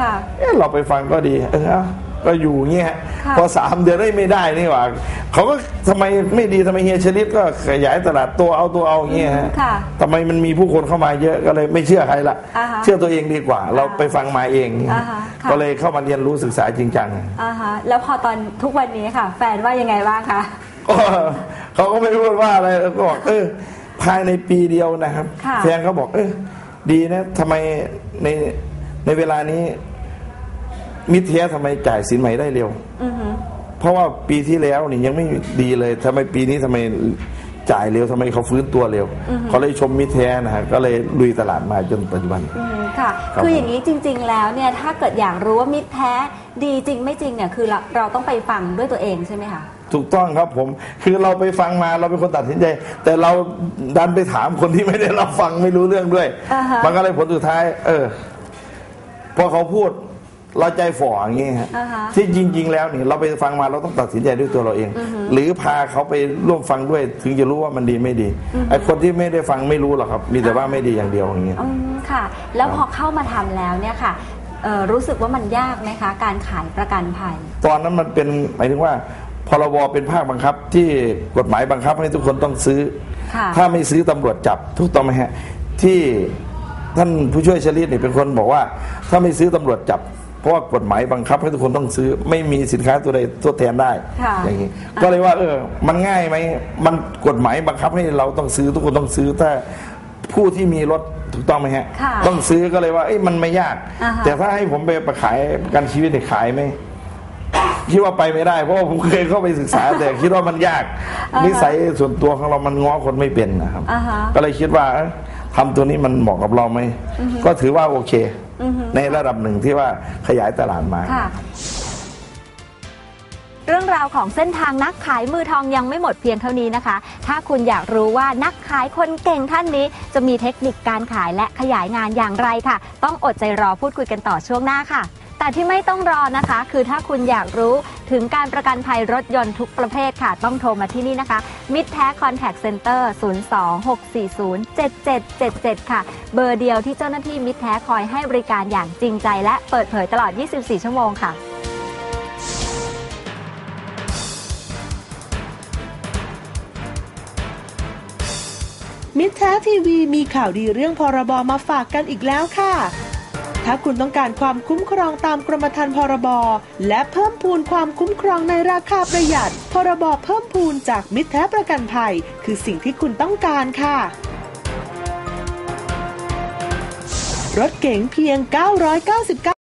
ค่ะเอ๊ะเราไปฟังก็ดีเออเอาก็อยู่เงี้ยค่ะพอสามเดือนได้ยไม่ได้นี่หว่าเขาก็ทำไมไม่ดีทำไมเฮียชลิดก็ขยายตลาดตัวเอาตัวเอาเงี้ยฮะค่ะทำไมมันมีผู้คนเข้ามาเยอะก็เลยไม่เชื่อใครละอ่าฮะเชื่อตัวเองดีกว่า เราไปฟังมาเองอ่าฮะค่ะก็เลยเข้ามาเรียนรู้ศึกษาจริงจังอ่าฮะแล้วพอตอนทุกวันนี้ค่ะ แฟนว่ายังไงบ้างคะก็เขาก็ไม่พูดว่าอะไรแล้วก็บอกเออภายในปีเดียวนะครับค่ะแฟนเขาบอกเออดีนะทำไมใน ในเวลานี้ มิตรแท้ทำไมจ่ายสินใหม่ได้เร็วอือฮึเพราะว่าปีที่แล้วนี่ยังไม่ดีเลยทำไมปีนี้ทำไมจ่ายเร็วทำไมเขาฟื้นตัวเร็วเขาเลยชมมิตรแท้นะฮะก็เลยลุยตลาดมาจนปัจจุบันอืมค่ะครับคืออย่างนี้จริง ๆ แล้วเนี่ยถ้าเกิดอยากรู้ว่ามิตรแท้ดีจริงไม่จริงเนี่ยคือเราเราต้องไปฟังด้วยตัวเองใช่ไหมคะถูกต้องครับผมคือเราไปฟังมาเราเป็นคนตัดสินใจ แต่เราดันไปถามคนที่ไม่ได้รับฟังไม่รู้เรื่องด้วยอ่าฮะมันก็เลยผลสุดท้าย เออ พอเขาพูดเราใจฝ่ออย่างงี้ฮะอ่าฮะที่จริง ๆ แล้วนี่เราไปฟังมาเราต้องตัดสินใจด้วยตัวเราเอง หรือพาเขาไปร่วมฟังด้วยถึงจะรู้ว่ามันดีไม่ดีไอ้คนที่ไม่ได้ฟังไม่รู้หรอกครับ มีแต่ว่าไม่ดีอย่างเดียวอย่างเงี้ย อืมค่ะ แล้วพอเข้ามาทำแล้วเนี่ยค่ะเอ่อรู้สึกว่ามันยากไหมคะ การขายประกันภัย ตอนนั้นมันเป็นหมายถึงว่าพรบเป็นภาคบังคับที่กฎหมายบังคับให้ทุกคนต้องซื้อ ค่ะถ้าไม่ซื้อตำรวจจับถูกต้องไหมฮะที่ ท่านผู้ช่วยชลิดนี่เป็นคนบอกว่า ถ้าไม่ซื้อตำรวจจับ เพราะว่ากฎหมายบังคับให้ทุกคนต้องซื้อไม่มีสินค้าตัวใดตัวแทนได้ค่ะอย่างนี้ก็เลยว่า เออ มันง่ายไหมมันกฎหมายบังคับให้เราต้องซื้อทุกคนต้องซื้อถ้าผู้ที่มีรถถูกต้องไหมฮะ ค่ะต้องซื้อก็เลยว่าเอ้ยมันไม่ยาก อ่าฮะ แต่ถ้าให้ผมไปประขายประกันชีวิตเนี่ยขายไหมคิดว่าไปไม่ได้ เพราะว่าผมเคยเข้าไปศึกษา แต่คิดว่ามันยากอ่าฮะนิสัยส่วนตัวของเรามันง้อคนไม่เป็นนะครับ อ่าฮะ ก็เลยคิดว่าเอ้ย ทำตัวนี้มันเหมาะกับเราไหมก็ถือว่าโอเค ในระดับหนึ่งที่ว่าขยายตลาดมาค่ะเรื่องราวของเส้นทางนักขายมือทองยังไม่หมดเพียงเท่านี้นะคะ ถ้าคุณอยากรู้ว่านักขายคนเก่งท่านนี้ จะมีเทคนิคการขายและขยายงานอย่างไรค่ะ ต้องอดใจรอพูดคุยกันต่อช่วงหน้าค่ะ แต่ที่ไม่ต้องรอนะคะ คือถ้าคุณอยากรู้ ถึงการประกันภัยรถยนต์ทุกประเภทค่ะ ต้องโทรมาที่นี่นะคะ มิตรแท้คอนแทคเซ็นเตอร์ 026407777 ค่ะ เบอร์เดียวที่เจ้าหน้าที่มิตรแท้คอยให้บริการอย่างจริงใจ และเปิดเผยตลอด 24 ชั่วโมงค่ะมิตรแท้ทีวีมีข่าวดีเรื่องพรบมาฝากกันอีกแล้วค่ะ ถ้าคุณต้องการความคุ้มครองตามกรมธรรม์พรบ และเพิ่มพูนความคุ้มครองในราคาประหยัด พรบเพิ่มพูนจากมิตรแท้ประกันภัย คือสิ่งที่คุณต้องการค่ะรถเก๋งเพียง 999